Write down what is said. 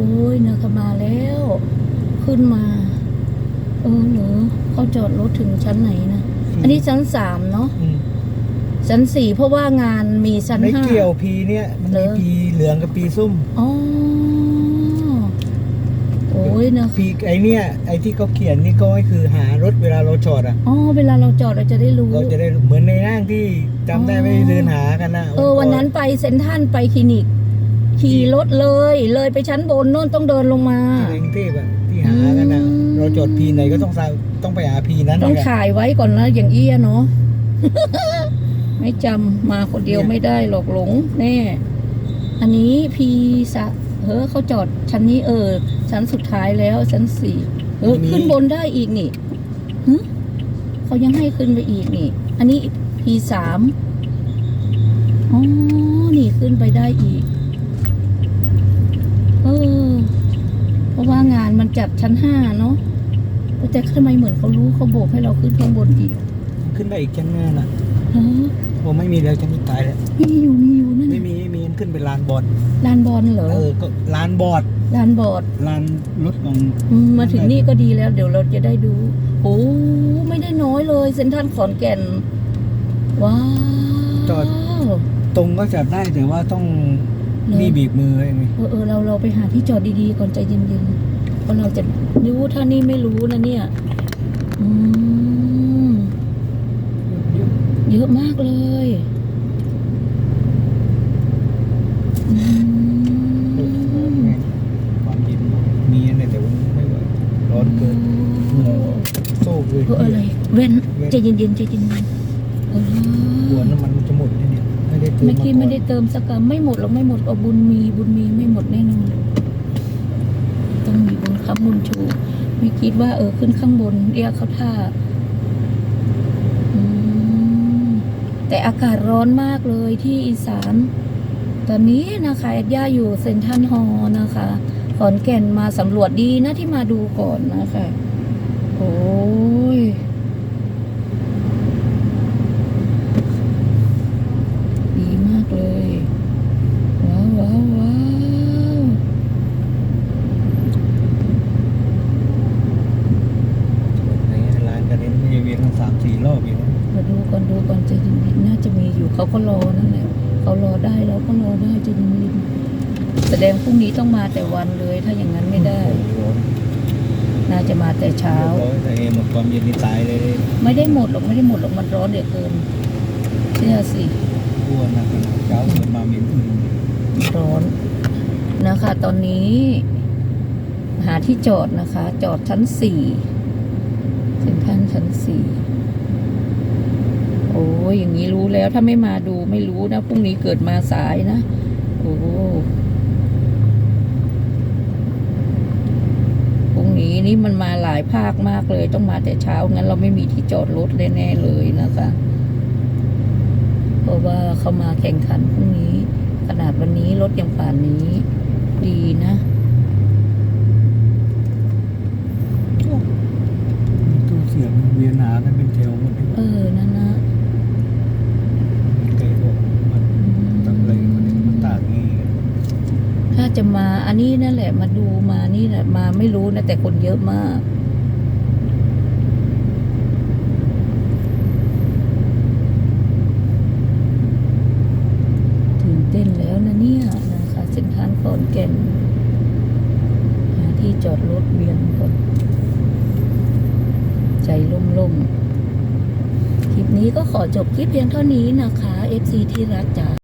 อ้ยนะคะมาแล้ว ขึ้นมาเออเหรอเขาจอดรถถึงชั้นไหนนะ อันนี้ชั้นสามเนาะอืมชั้นสี่เพราะว่างานมีชั้นไม่ห้าเกี่ยวพีเนี่ย มันเหรมีอปีเหลืองกับปีส้มอ๋อโอ้ยนะปีไอเนี่ยไอที่เขาเขียนนี่ก็คือหารถเวลาเราจอดอะอ๋อเวลาเราจอดเราจะได้รู้เราจะได้เหมือนในห้างที่จำได้ไหม่อ๋อเดินหากันนะเออวันนั้นไปเซ็นทรัลไปคลินิก ขี่รถเลย เลยไปชั้นบนโน่นต้องเดินลงมาในกรุงเทพอะที่หากันนะอืมเราจอดพีไหนก็ต้องสร้างต้องไปหาพีนั้นต้องนะถ่ายไว้ก่อนนะอย่างเอี้ยเนาะไม่จำมาคนเดียวไม่ได้หรอกหลงแน่อันนี้พีสะเฮ้อเขาจอดชั้นนี้เออ ชั้นสุดท้ายแล้วชั้นสี่เออขึ้นบนได้อีกนี่หึเขายังให้ขึ้นไปอีกนี่ อันนี้พีสามอ๋อ นี่ขึ้นไปได้อีก เออ เพราะว่างานมันจัดชั้นห้าเนาะแต่ทำไมเหมือนเขารู้เขาโบกให้เราขึ้นข้างบนอีกขึ้นได้อีกชั้นหน้าน่ะเหรอผมไม่มีแล้วชั้นสุดท้ายแล้วมีอยู่มีอยู่นั่นไม่น่ะมีไม่มีขึ้นไปลานบอร์ดลานบอลเหรอเออก็ลานบอร์ดลานบอร์ดลานรถของอืมมาถึงนี่ก็ดีแล้ว เดี๋ยวเราจะได้ดูโอ้ไม่ได้น้อยเลยเซ็นทรัลขอนแก่น ว้าว จอด ตรงก็จอดได้แต่ว่าต้อง เหรอนี่บีบมือไว้ไหมเออเออเราเราไปหาที่จอดดีๆก่อนใจเย็นๆเพราะเราจะรู้ถ้านี่ไม่รู้นะเนี่ย อืม เยอะมากเลยอืมความเย็นมีอะไรแต่ว่าไม่ไหวร้อนเกินเหงื่อโซ่เลยเพื่ออะไร เว้นใจเย็นๆใจเย็นๆเอหัวอน้ำมันจะหมดเนี่ยไม่ได้ เติมเมื่อกี้าก่ไม่อนได้เติมสักกำไม่หมดหรอกไม่หมดเอาบุญมีบุญมีไม่หมดแน่นอนต้องมีบุญครับบุญชูไม่คิดว่าเออขึ้นข้างบนเรียกเขาท่าอืมแต่อากาศร้อนมากเลยที่อีสาน ตอนนี้นะคะแอดย่าอยู่เซนทรัลฮอลล์นะคะ ขอนแก่นมาสำรวจดีนะที่มาดูก่อนนะคะ โอ้ย ดีมากเลย ว้าวว้าวว้าว ในร้านกันนี้มันจะเวียนกันสามสี่ รอบอยู่นะมาดูก่อนดูก่อนใจเย็นๆน่าจะมีอยู่เขาก็รอนั่นแหละเขารอได้เราก็รอได้ใจเย็นๆแสดงพรุ่งนี้ต้องมาแต่วันเลย ถ้าอย่างนั้นไม่ได้โอ้โหร้อนน่าจะมาแต่เช้าร้อนแต่หมดความเย็นนี่ตายเลย ไม่ได้หมดหรอกไม่ได้หมดหรอกมันร้อนเหลือเกินเชื่อสิกลัวนะเช้าเกิดมาเหม็นอื่นร้อนนะคะ ตอนนี้ หาที่จอดนะคะ จอดชั้นสี่เซ็นทรัลชั้นสี่โอ้ ยอย่างนี้รู้แล้วถ้าไม่มาดูไม่รู้นะพรุ่งนี้เกิดมาสายนะโอ้พรุ่งนี้นี่มันมาหลายภาคมากเลย ต้องมาแต่เช้างั้นเราไม่มีที่จอดรถแน่ๆเลยนะคะเพราะว่าเขามาแข่งขันพรุ่งนี้ ขนาดวันนี้รถยังป่านนี้ ดีนะ มีตู้เสียงเวียนหากันเป็นแถวหมดเลย เออ นั่นนะ มีไกลบอกมันทำอะไรมันมันตากงี้กัน ถ้า จะมา อันนี้นั่นแหละ มาดูมานี่แหละมาไม่รู้นะ แต่คนเยอะมากตื่นเต้นแล้วนะเนี่ยนะคะเส้นทางขอนแก่นหาที่จอดรถเวียนก่อนใจล่มๆ คลิปนี้ก็ขอจบคลิปเพียงเท่านี้นะคะ FC ที่รักจ๋า